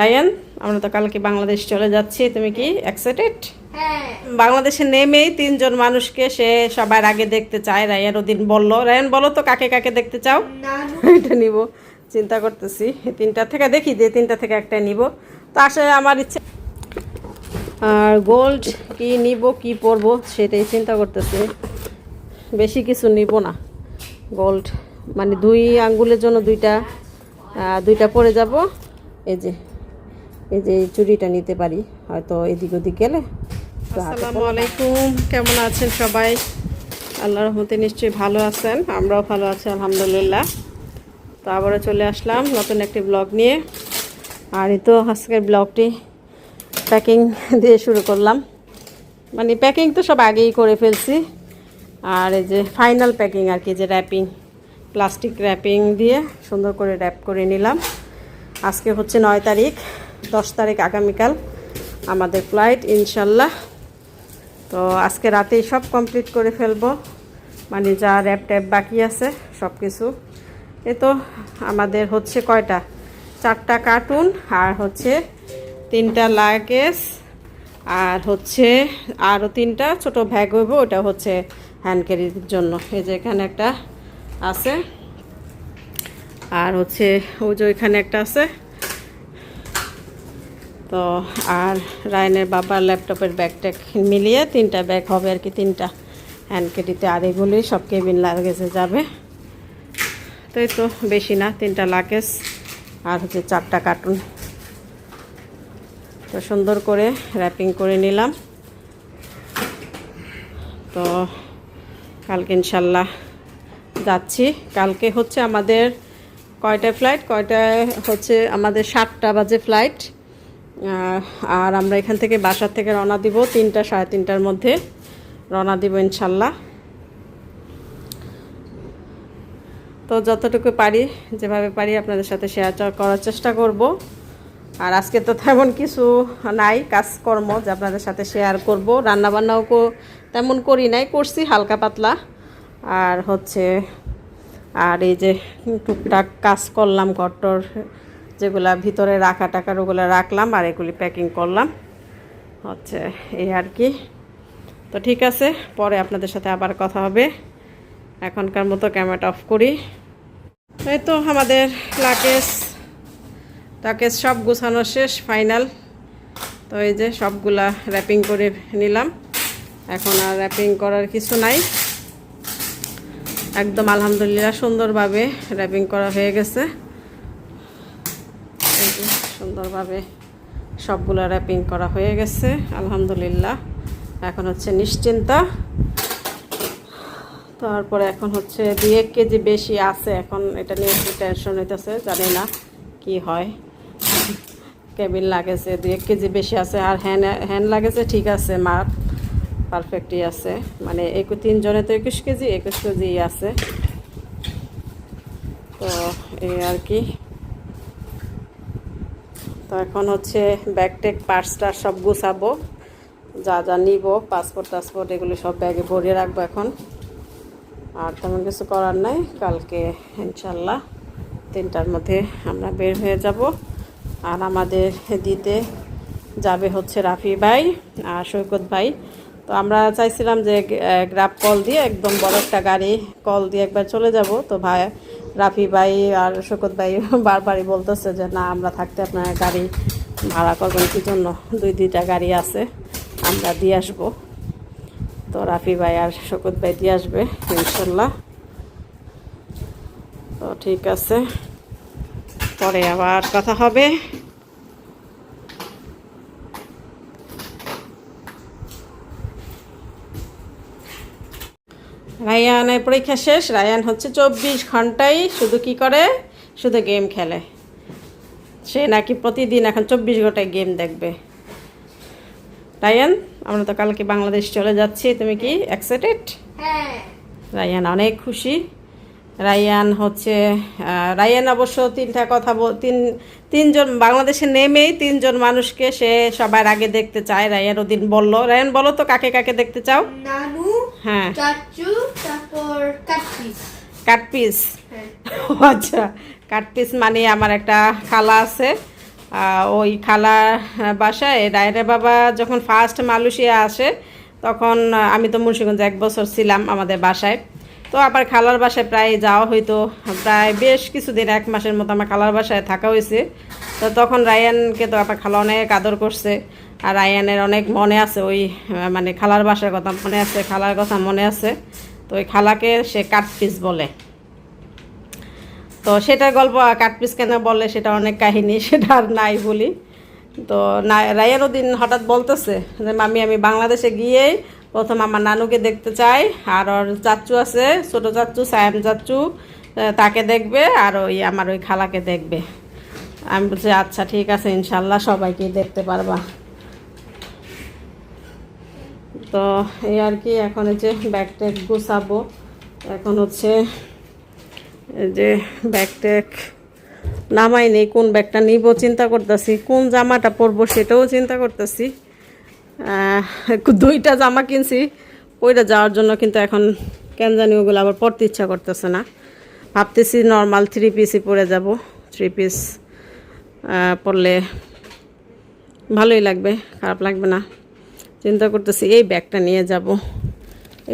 Ryan আমরা তো কালকে বাংলাদেশ চলে যাচ্ছি। তুমি কি এক্সাইটেড হ্যাঁ। বাংলাদেশে নেমেই তিনজন মানুষকে সে সবার আগে দেখতে চায়। রায়ান ওদিন বলল রায়ান বলো তো কাকে কাকে দেখতে চাও? এটা নিব। চিন্তা করতেছি। এই তিনটা থেকে দেখি যে তিনটা থেকে একটা নিব। তো আসলে আমার ইচ্ছে আর গোল্ড কি নিব কি পরবো সেটাই চিন্তা করতেছি। বেশি কিছু নিব না। গোল্ড মানে দুই আঙ্গুলের জন্য দুইটা দুইটা পরে যাব। এই যে এই যে চুড়িটা নিতে পারি, হয়তো এদিক ওদিক গেলে আসসালামু আলাইকুম, কেমন আছেন সবাই? আল্লাহ রহমতে নিশ্চয়ই ভালো আছেন, আমরাও ভালো আছি, আলহামদুলিল্লাহ। তো আবারও চলে আসলাম নতুন একটি ব্লগ নিয়ে। আর এই তো আজকের ব্লগটি প্যাকিং দিয়ে শুরু করলাম। মানে প্যাকিং তো সব আগেই করে ফেলছি। আর এই যে ফাইনাল প্যাকিং আর কি, যে র্যাপিং প্লাস্টিক র্যাপিং দিয়ে সুন্দর করে র্যাপ করে নিলাম। আজকে হচ্ছে নয় তারিখ দশ তারিখ আগামীকাল আমাদের ফ্লাইট ইনশাল্লাহ। তো আজকে রাতেই সব কমপ্লিট করে ফেলব। মানে যা র্যাপ ট্যাপ বাকি আছে সব কিছু এ তো আমাদের হচ্ছে কয়টা? চারটা কার্টুন আর হচ্ছে তিনটা লাগেজ আর হচ্ছে আরও তিনটা ছোট ব্যাগ হইব, ওটা হচ্ছে হ্যান্ড ক্যারির জন্য। এই যে এখানে একটা আছে। আর হচ্ছে ওই যে ওইখানে একটা আছে। তো আর রায়নের বাবার ল্যাপটপের ব্যাগ মিলিয়ে তিনটা ব্যাগ হবে আর কি, তিনটা। হ্যান্ড ক্যারিতে আর এগুলি সব কেবিন লাগেজে যাবে। তো এই তো বেশি না, তিনটা লাগেজ আর হচ্ছে চারটা কার্টুন। তো সুন্দর করে র্যাপিং করে নিলাম। তো কালকে ইনশাল্লাহ যাচ্ছি। কালকে হচ্ছে আমাদের কয়টায় ফ্লাইট কয়টায় হচ্ছে আমাদের সাতটা বাজে ফ্লাইট আর আমরা এখান থেকে বাসার থেকে রওনা দিব তিনটা, সাড়ে তিনটার মধ্যে। রওনা দিব ইনশাল্লাহ। তো যতটুকু পারি, যেভাবে পারি আপনাদের সাথে শেয়ার করার চেষ্টা করব। আর আজকে তো তেমন কিছু নাই, কাজকর্ম যে আপনাদের সাথে শেয়ার করব। রান্নাবান্নাও তেমন করি নাই, করছি হালকা পাতলা। আর হচ্ছে, আর এই যে টুকটাক কাজ করলাম, ঘরটর যেগুলা ভিতরে রাখা টাকার ওগুলো রাখলাম আর এগুলি প্যাকিং করলাম। হচ্ছে এই আর কি। তো ঠিক আছে, পরে আপনাদের সাথে আবার কথা হবে। এখনকার মতো ক্যামেরাটা অফ করি। এই তো আমাদের লাকেজ লাকেজ সব গুছানো শেষ ফাইনাল তো এই যে সবগুলা র্যাপিং করে নিলাম। এখন আর র্যাপিং করার কিছু নাই। একদম আলহামদুলিল্লাহ সুন্দরভাবে র্যাপিং করা হয়ে গেছে। সুন্দরভাবে সবগুলো র্যাপিং করা হয়ে গেছে, আলহামদুলিল্লাহ। এখন হচ্ছে নিশ্চিন্তা। তারপরে এখন হচ্ছে দুই এক কেজি বেশি আছে, এখন এটা নিয়ে একটু টেনশন হইতেছে, জানি না কি হয়। কেবিন লাগেছে দুই এক কেজি বেশি আছে, আর হ্যান্ড হ্যান্ড লাগেছে, ঠিক আছে, মাপ পারফেক্টই আছে। মানে একু তিনজনে তো একুশ কেজি একুশ কেজি আছে। তো এই আর কি। তো এখন হচ্ছে ব্যাগ টেক পার্সটা সব গুছাবো। যা যা নিব পাসপোর্ট টাসপোর্ট, এগুলো সব ব্যাগে ভরিয়ে রাখব এখন। আর তেমন কিছু করার নাই, কালকে ইনশাল্লাহ তিনটার মধ্যে আমরা বের হয়ে যাব। আর আমাদের দিতে যাবে হচ্ছে রাফি ভাই আর সৈকত ভাই। তো আমরা চাইছিলাম যে গ্রাফ কল দিয়ে একদম বড় একটা গাড়ি কল দিয়ে একবার চলে যাব। তো ভাই রাফি ভাই আর শকত ভাই বারবারই বলতেছে যে, না, আমরা থাকতে আপনার গাড়ি ভাড়া করবেন কি জন্য? দুই, দুইটা গাড়ি আছে, আমরা দিয়ে আসব। তো রাফি ভাই আর শকত ভাই দিয়ে আসবে, ইনশাল্লাহ। তো ঠিক আছে, পরে আবার কথা হবে। রায়ানের পরীক্ষা শেষ। রায়ান হচ্ছে চব্বিশ ঘন্টাই শুধু কি করে? শুধু গেম খেলে। সে নাকি প্রতিদিন এখন চব্বিশ ঘন্টায় গেম দেখবে। রায়ান আমরা তো কালকে বাংলাদেশ চলে যাচ্ছি। তুমি কি এক্সাইটেড হ্যাঁ। রায়ান অনেক খুশি। রায়ান হচ্ছে রায়ান অবশ্য তিনটা কথা বল তিন তিনজন বাংলাদেশে নেমেই তিনজন মানুষকে সে সবার আগে দেখতে চায়। রায়ান ওদিন বলল রায়ান বলো তো কাকে কাকে দেখতে চাও? নানু। হ্যাঁ। চাচু তারপর কাটপিস কাটপিস হ্যাঁ। আচ্ছা কাটপিস মানে আমার একটা খালা আছে। ওই খালা বাসায় ডায়রে বাবা যখন ফার্স্ট মালয়েশিয়া আসে তখন আমি তো মুন্সিগঞ্জে এক বছর ছিলাম আমাদের বাসায়। তো আবার খালার বাসায় প্রায় যাওয়া হইতো। প্রায় বেশ কিছুদিন, এক মাসের মতো আমার খালার বাসায় থাকা হয়েছে। তো তখন রায়ানকে তো আমার খালা অনেক আদর করছে। আর রায়ানের অনেক মনে আছে ওই মানে খালার বাসার কথা মনে আছে, খালার কথা মনে আছে। তো ওই খালাকে সে কাঠপিস বলে। তো সেটা গল্প কাঠপিস কেন বলে সেটা অনেক কাহিনী, সেটা আর নাই বলি। তো না, রায়ান দিন হঠাৎ বলতেছে যে, মামি, আমি বাংলাদেশে গিয়েই প্রথম আমার নানুকে দেখতে চাই আর ওর চাচ্চু আছে ছোট চাচ্চু সায়াম আহ, তাকে দেখবে আর ওই আমার ওই খালাকে দেখবে। আমি বলছি আচ্ছা ঠিক আছে ইনশাল্লাহ সবাইকে দেখতে পারবা। তো এই আর কি এখন হচ্ছে ব্যাগ ট্যাগ গুছাবো। এখন হচ্ছে এই যে ব্যাগ ট্যাগ নামাই নেই কোন ব্যাগটা নিব চিন্তা করতেছি কোন জামাটা পরবো সেটাও চিন্তা করতেছি। দুইটা জামা কিনছি। ওইটা যাওয়ার জন্য কিন্তু এখন কেন জানি ওগুলো আবার পরতে ইচ্ছা করতেছে না। ভাবতেছি নর্মাল থ্রি পিসই পরে যাব। থ্রি পিস পরলে ভালোই লাগবে, খারাপ লাগবে না। চিন্তা করতেছি এই ব্যাগটা নিয়ে যাব।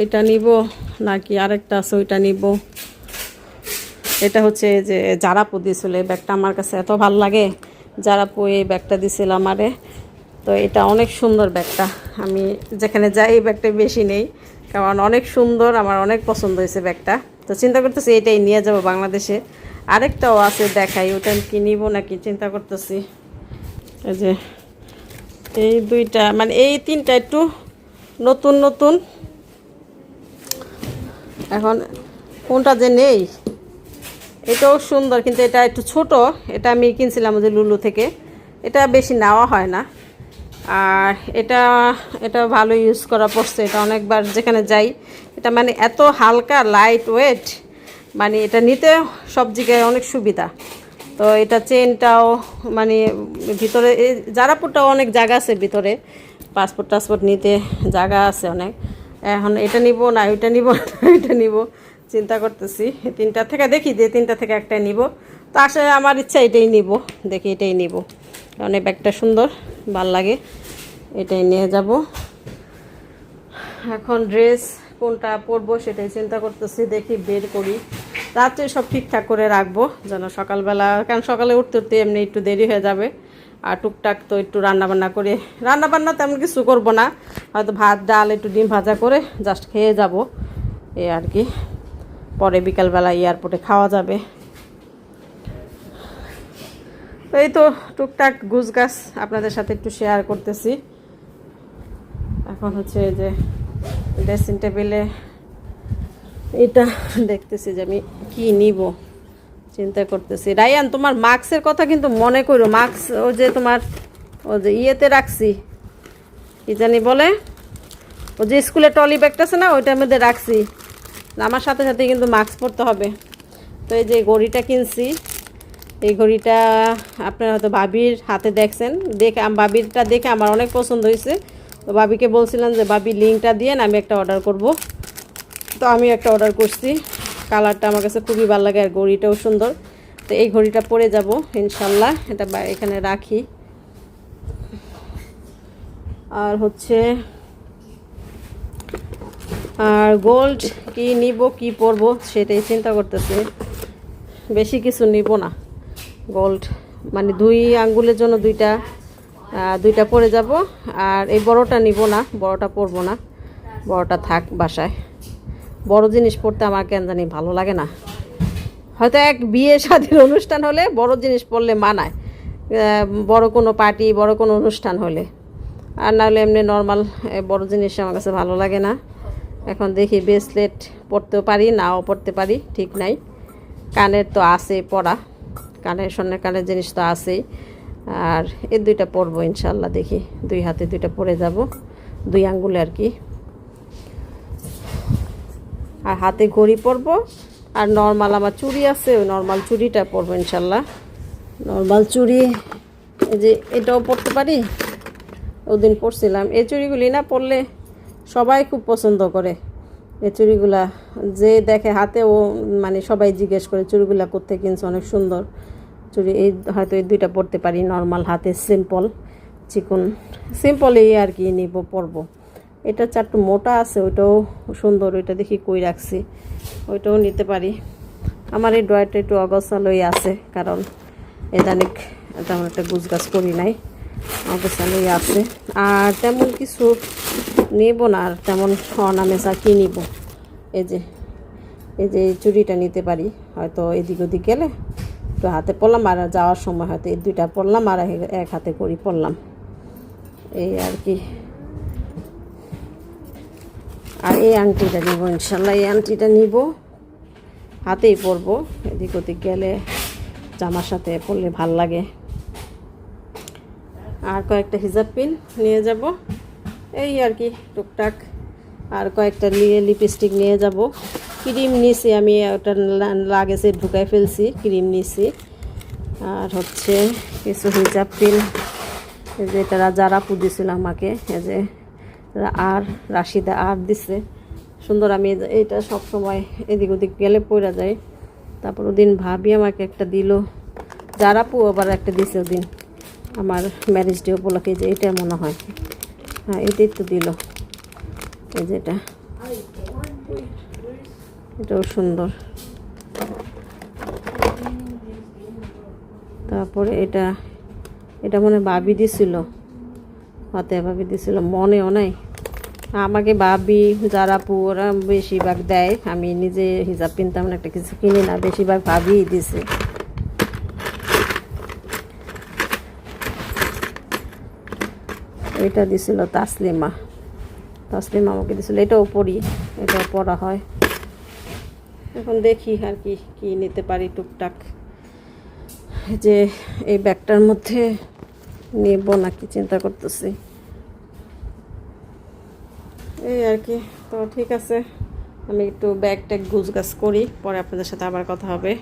এটা নিব, নাকি আরেকটা আছে, ওইটা নিব। এটা হচ্ছে যে জারাপু দিয়েছিল এই ব্যাগটা আমার কাছে এত ভালো লাগে। জারাপু এই ব্যাগটা দিছিল আমারে। তো এটা অনেক সুন্দর ব্যাগটা। আমি যেখানে যাই এই ব্যাগটা বেশি নেই, কারণ অনেক সুন্দর, আমার অনেক পছন্দ হয়েছে ব্যাগটা। তো চিন্তা করতেছি এটাই নিয়ে যাব বাংলাদেশে। আরেকটাও আছে দেখাই, ওটা কি নিব নাকি চিন্তা করতেছি। এই যে, এই দুইটা মানে এই তিনটা একটু নতুন নতুন। এখন কোনটা যে নেই, এটাও সুন্দর, কিন্তু এটা একটু ছোট। এটা আমি কিনছিলাম যে লুলু থেকে। এটা বেশি নেওয়া হয় না। আর এটা এটা ভালো ইউজ করা পড়ছে, এটা অনেকবার যেখানে যাই। এটা মানে এত হালকা লাইট ওয়েট মানে এটা নিতে সব জায়গায় অনেক সুবিধা। তো এটা চেনটাও মানে ভিতরে জারাপুরটাও অনেক জায়গা আছে ভিতরে। পাসপোর্ট টাসপোর্ট নিতে জায়গা আছে অনেক। এখন এটা নিব না, ওইটা নিব না, ওইটা নিব। চিন্তা করতেছি তিনটা থেকে দেখি, যে তিনটা থেকে একটা নিব। তো আসলে আমার ইচ্ছা এটাই নিব, দেখি এটাই নিব। কারণ এই ব্যাগটা সুন্দর, ভালো লাগে। এটাই নিয়ে যাব। এখন ড্রেস কোনটা পরবো সেটাই চিন্তা করতেছি, দেখি বের করি। রাত্রে সব ঠিকঠাক করে রাখব, যেন সকালবেলা, কারণ সকালে উঠতে উঠতে এমনি একটু দেরি হয়ে যাবে। আর টুকটাক তো একটু রান্না বান্না করে রান্না বান্না তেমন কিছু করব না। হয়তো ভাত, ডাল, একটু ডিম ভাজা করে জাস্ট খেয়ে যাব। এ আর কি। পরে বিকালবেলা এয়ারপোর্টে খাওয়া যাবে তো এই তো টুকটাক গুছ গাছ আপনাদের সাথে একটু শেয়ার করতেছি। এখন হচ্ছে যে ড্রেসিং টেবিলে এটা দেখতেছি যে আমি কি নিব, চিন্তা করতেছি। রায়ান, তোমার মাস্কের কথা কিন্তু মনে করো। মাস্ক ও যে তোমার, ও যে ইয়েতে রাখছি, কি জানি বলে? ও যে স্কুলে টলি ব্যাগটা আছে না, ওইটার মধ্যে রাখছি। আমার সাথে সাথে কিন্তু মাস্ক পরতে হবে। তো এই যে গড়িটা কিনছি এই ঘড়িটা আপনারা হয়তো ভাবির হাতে দেখছেন। দেখে ভাবিরটা দেখে আমার অনেক পছন্দ হয়েছে। তো ভাবিকে বলছিলাম যে, ভাবি লিঙ্কটা দিয়ে আমি একটা অর্ডার করব। তো আমি একটা অর্ডার করছি। কালারটা আমার কাছে খুবই ভালো লাগে আর ঘড়িটাও সুন্দর। তো এই ঘড়িটা পরে যাব, ইনশাল্লাহ। এটা এখানে রাখি। আর হচ্ছে, আর গোল্ড কি নিব, কি পরবো, সেটাই চিন্তা করতেছি। বেশি কিছু নিব না। গোল্ড মানে দুই আঙ্গুলের জন্য দুইটা দুইটা পরে যাব। আর এই বড়টা নিব না, বড়টা পরবো না, বড়টা থাক বাসায়। বড় জিনিস পরতে আমার কেন জানি ভালো লাগে না। হয়তো এক বিয়ে শাদীর অনুষ্ঠান হলে বড় জিনিস পরলে মানায়। বড় কোনো পার্টি, বড় কোনো অনুষ্ঠান হলে। আর নাহলে এমনি নর্মাল বড় জিনিস আমার কাছে ভালো লাগে না। এখন দেখি ব্রেসলেট পরতেও পারি, নাও পরতে পারি, ঠিক নাই। কানের তো আছে পরা। কানের, স্বর্ণের কানের জিনিস তো আছেই। আর এই দুইটা পরবো ইনশাল্লাহ দেখি। দুই হাতে দুইটা পরে যাব। দুই আঙ্গুলে আর কি। আর হাতে ঘড়ি পরবো। আর নর্মাল আমার চুড়ি আছে, ওই নর্মাল চুড়িটা পরবো ইনশাল্লাহ নর্মাল চুড়ি, এই যে এটাও পরতে পারি? ওদিন পরছিলাম। এই চুড়িগুলি না পরলে সবাই খুব পছন্দ করে। এই চুড়িগুলা যে দেখে হাতে ও মানে সবাই জিজ্ঞেস করে, চুড়িগুলা করতে কিনছে? অনেক সুন্দর। চুড়ি এই হয়তো এই দুইটা পরতে পারি নর্মাল হাতে সিম্পল চিকন। সিম্পল এই আর কি নিব, পরবো। এটা চারটু মোটা আছে, ওইটাও সুন্দর, ওইটা দেখি কই রাখছি। ওইটাও নিতে পারি। আমার এই ড্রয়ারটা একটু অগসালই আছে, কারণ এদানিক তেমন একটা গুছগাছ করি নাই। অগসালই আছে। আর তেমন কিছু নেব না, আর তেমন আর কি নিব? এই যে এই যে চুড়িটা নিতে পারি, হয়তো এদিক ওদিক গেলে একটু হাতে পড়লাম আর যাওয়ার সময় হয়তো এই দুইটা পড়লাম আর এক- হাতে করি পড়লাম। এই আর কি। আর এই আংটিটা নিব ইনশাল্লাহ, এই আংটিটা নিব। হাতেই পরবো, এদিক ওদিক গেলে জামার সাথে পরলে ভালো লাগে। আর কয়েকটা হিজাব পিন নিয়ে যাব। এই আর কি, টুকটাক। আর কয়েকটা লিপস্টিক নিয়ে যাব। ক্রিম নিছি আমি, ওটা লাগেজে ঢুকাই ফেলছি, ক্রিম নিছি। আর হচ্ছে কিছু হিজাব এই যে এটা যারা দিছিল আমাকে, এই যে আর রাশিদা আর দিছে। সুন্দর, আমি এটা সব সময় এদিক ওদিক গেলে পড়া যায়। তারপর ওদিন ভাবি আমাকে একটা দিল। যারা পু আবার একটা দিছে ওদিন। আমার ম্যারেজ ডে উপলক্ষে যে এটা মনে হয়। হ্যাঁ এটাই তো দিল। এই যেটা এটাও সুন্দর। তারপরে এটা এটা মনে ভাবি দিছিল। হাতে ভাবি দিছিল মনেও নাই? আমাকে বাবি যারা পুরা বেশিরভাগ দেয়, আমি নিজে হিসাব কিনতাম একটা কিছু কিনি না, বেশিরভাগ ভাবিই দিছে। এটা দিছিল তাসলিমা। তাসলিমা আমাকে দিছিল, এটাও পড়ি, এটাও পড়া হয়। এখন দেখি আর কি কি নিতে পারি টুকটাক। যে এই ব্যাগটার মধ্যে নেব নাকি, চিন্তা করতেছি। এই আর কি, তো ঠিক আছে। আমি একটু ব্যাগ ট্যাগ গুছ গাছ করি, পরে আপনাদের সাথে আবার কথা হবে।